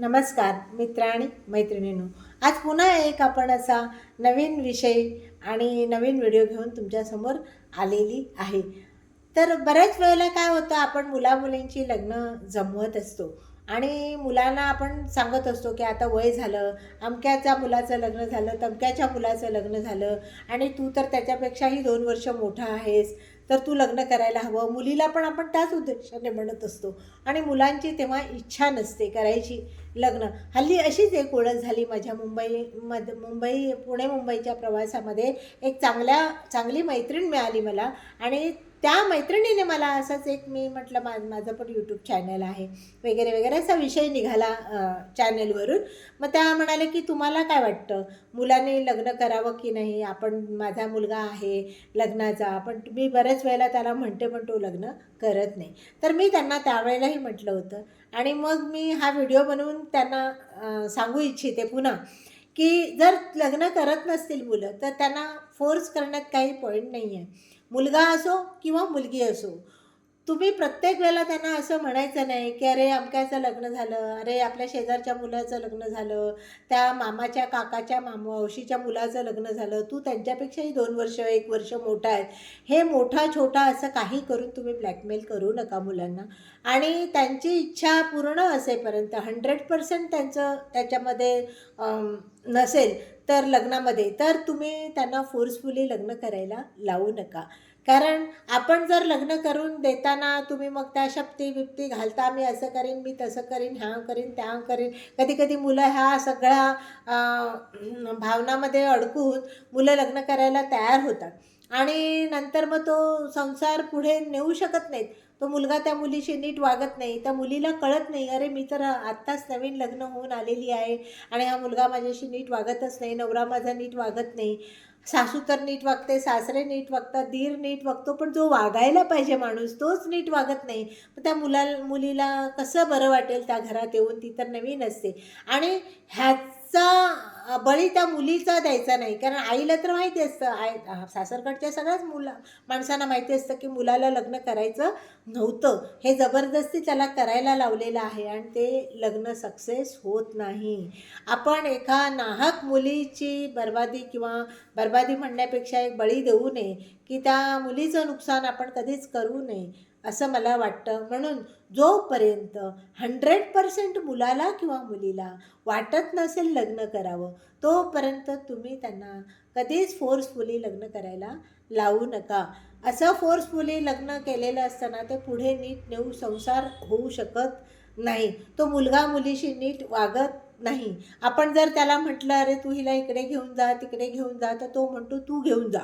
नमस्कार मित्र आणि मैत्रिणींनो. आज पुन्हा एक आपण असा नवीन विषय आणि नवीन व्हिडिओ घेऊन तुमच्यासमोर आलेली आहे. तर बऱ्याच वेळेला काय होतं आपण मुलामुलींची लग्न जमवत असतो. आणि मुलांना आपण सांगत असतो की आता वय झालं अमक्याच्या मुलाचं लग्न झालं तमक्याच्या मुलाचं लग्न झालं आणि तू तर त्याच्यापेक्षाही दोन वर्ष मोठा आहेस तर तू लग्न करायला हवं. मुलीला पण आपण त्याच उद्देशाने म्हणत असतो. आणि मुलांची तेव्हा इच्छा नसते करायची लग्न. हल्ली अशीच एक ओळख झाली माझ्या मुंबई मध मुंबई पुणे मुंबईच्या प्रवासामध्ये एक चांगल्या चांगली मैत्रीण मिळाली मला आणि त्या मैत्रिणीने मला असंच एक मी म्हटलं मा माझं पण यूट्यूब चॅनल आहे. वगैरे वगैरे असा विषय निघाला चॅनलवरून मग त्या म्हणाले की तुम्हाला काय वाटतं? मुलाने लग्न करावं की नाही? आपण माझा मुलगा आहे लग्नाचा पण मी बऱ्याच वेळेला त्याला म्हणते पण तो लग्न करत नाही. तर मी त्यांना त्यावेळेलाही म्हटलं होतं. आणि मग मी हा व्हिडिओ बनवून त्यांना सांगू इच्छिते पुन्हा. की जर लग्न करत नसतील मुलं तर त्यांना फोर्स करण्यात काही पॉईंट नाही आहे मुलगा असो किंवा मुलगी असो तुम्ही प्रत्येक वेळेला त्यांना असं म्हणायचं नाही की अरे अमक्याचं लग्न झालं. अरे आपल्या शेजारच्या मुलाचं लग्न झालं. त्या मामाच्या काकाच्या मामावशीच्या मुलाचं लग्न झालं. तू त्यांच्यापेक्षाही दोन वर्ष एक वर्ष मोठा आहे हे मोठा छोटा असं काही करून तुम्ही ब्लॅकमेल करू नका मुलांना. आणि त्यांची इच्छा पूर्ण असेपर्यंत हंड्रेड पर्सेंट त्यांचं त्याच्यामध्ये नसेल तर लग्नामध्ये तर तुम्ही त्यांना फोर्सफुली लग्न करायला लावू नका. कारण आपण जर लग्न करून देताना तुम्ही मग त्या शक्ती बिप्ती घालता मी असं करीन मी तसं करीन ह्या करीन त्या करीन. कधी कधी मुलं ह्या सगळ्या भावनामध्ये अडकून मुलं लग्न करायला तयार होतात. आणि नंतर मग तो संसार पुढे नेऊ शकत नाहीत. तो मुलगा त्या मुलीशी नीट वागत नाही त्या मुलीला कळत नाही अरे मी तर आत्ताच नवीन लग्न होऊन आलेली आहे आणि हा मुलगा माझ्याशी नीट वागतच नाही नवरा माझा नीट वागत नाही. सासू तर नीट वागते सासरे नीट वागतात दीर नीट वागतो पण जो वागायला पाहिजे माणूस तोच नीट वागत नाही. मग त्या मुला मुलीला कसं बरं वाटेल त्या घरात येऊन ती तर नवीन असते. आणि ह्याच बळी त्या मुलीचा द्यायचा नाही. कारण आईला तर माहिती असतं आई सासरकडच्या सगळ्याच मुला माणसांना माहिती असतं की मुलाला लग्न करायचं नव्हतं. हे जबरदस्ती त्याला करायला लावलेलं आहे आणि ते लग्न सक्सेस होत नाही. आपण एका नाहक मुलीची बर्बादी किंवा बर्बादी म्हणण्यापेक्षा एक बळी देऊ नये की त्या मुलीचं नुकसान आपण कधीच करू नये. असं मला वाटतं. म्हणून जोपर्यंत हंड्रेड पर्सेंट मुलाला किंवा मुलीला वाटत नसेल लग्न करावं तोपर्यंत तुम्ही त्यांना कधीच फोर्सफुली लग्न करायला लावू नका. असं फोर्सफुली लग्न केलेलं असताना ते पुढे नीट नेऊ संसार होऊ शकत नाही. तो मुलगा मुलीशी नीट वागत नाही. आपण जर त्याला म्हटलं अरे तू हिला इकडे घेऊन जा तिकडे घेऊन जा तर तो म्हणतो तू घेऊन जा.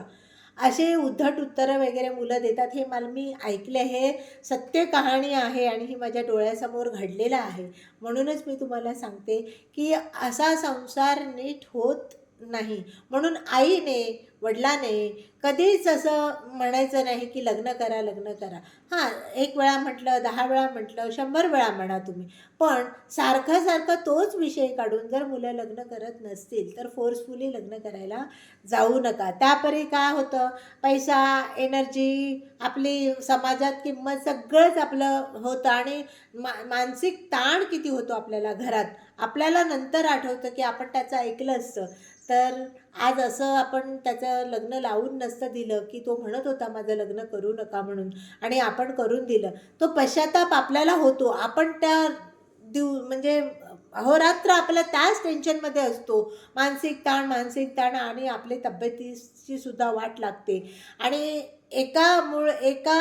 असे उद्धट उत्तरं वगैरे मुलं देतात. हे मला मी ऐकले हे सत्य कहाणी आहे आणि ही माझ्या डोळ्यासमोर घडलेलं आहे. म्हणूनच मी तुम्हाला सांगते की असा संसार नीट होत नाही. म्हणून आईने वडिलाने कधीच असं म्हणायचं नाही की लग्न करा लग्न करा. हां एक वेळा म्हटलं दहा वेळा म्हटलं शंभर वेळा म्हणा तुम्ही. पण सारखं सारखं तोच विषय काढून जर मुलं लग्न करत नसतील तर फोर्सफुली लग्न करायला जाऊ नका. त्यापरी काय होतं? पैसा एनर्जी आपली समाजात किंमत सगळंच आपलं होतं आणि मा मानसिक ताण किती होतो आपल्याला घरात? आपल्याला नंतर आठवतं की आपण त्याचं ऐकलं असतं. तर आज असं आपण त्याचं लग्न लावून नसतं दिलं की तो म्हणत होता माझं लग्न करू नका म्हणून. आणि आपण करून दिलं. तो पश्चाताप आपल्याला होतो. आपण त्या दिव म्हणजे अहोरात्र आपला त्याच टेन्शनमध्ये असतो. मानसिक ताण मानसिक ताण आणि आपली तब्येतीची सुद्धा वाट लागते. आणि एकामुळे एका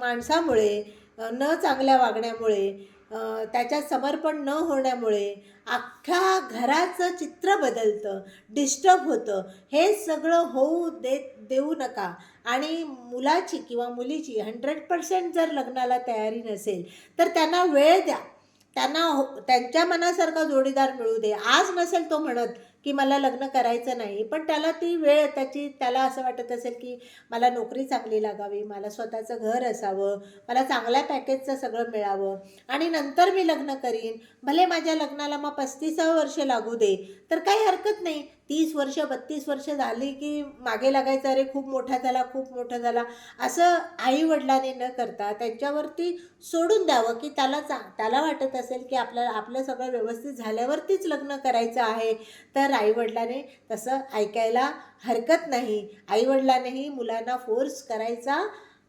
माणसामुळे न चांगल्या वागण्यामुळे त्याच्यात समर्पण न होण्यामुळे अख्ख्या घराचं चित्र बदलतं डिस्टर्ब होतं. हे सगळं होऊ देत देऊ नका. आणि मुलाची किंवा मुलीची हंड्रेड पर्सेंट जर लग्नाला तयारी नसेल तर त्यांना वेळ द्या. त्यांना हो त्यांच्या मनासारखा जोडीदार मिळू दे. आज नसेल तो म्हणत की मला लग्न करायचं नाही. पण त्याला ती वेळ त्याची त्याला असं वाटत असेल की मला नोकरी चांगली लागावी मला स्वतःचं घर असावं मला चांगल्या पॅकेजचं सगळं मिळावं. आणि नंतर मी लग्न करीन. भले माझ्या लग्नाला मग पस्तीसावं वर्ष लागू दे तर काही हरकत नाही. तीस वर्ष बत्तीस वर्ष झाली की मागे लागायचं अरे खूप मोठा झाला खूप मोठा झाला. असं आईवडिलाने न करता त्यांच्यावरती सोडून द्यावं की त्याला चा त्याला वाटत असेल की आपल्याला आपलं सगळं व्यवस्थित झाल्यावरतीच लग्न करायचं आहे. तर आईवडिलांनी तसं ऐकायला हरकत नाही. आईवडिलांनीही मुलांना फोर्स करायचा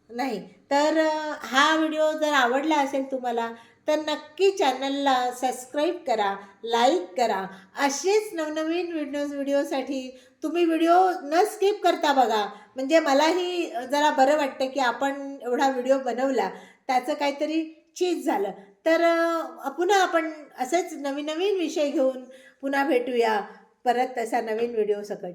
नाही. तर हा व्हिडिओ जर आवडला असेल तुम्हाला तर नक्की चॅनलला सबस्क्राईब करा लाईक करा. असेच नवनवीन व्हिडिओज व्हिडिओसाठी तुम्ही व्हिडिओ न स्किप करता बघा. म्हणजे मलाही जरा बरं वाटतं की आपण एवढा व्हिडिओ बनवला. त्याचं काहीतरी चीज झालं. तर पुन्हा आपण असेच नवीन नवीन विषय घेऊन पुन्हा भेटूया. परत तसा नवीन व्हिडिओ सकट.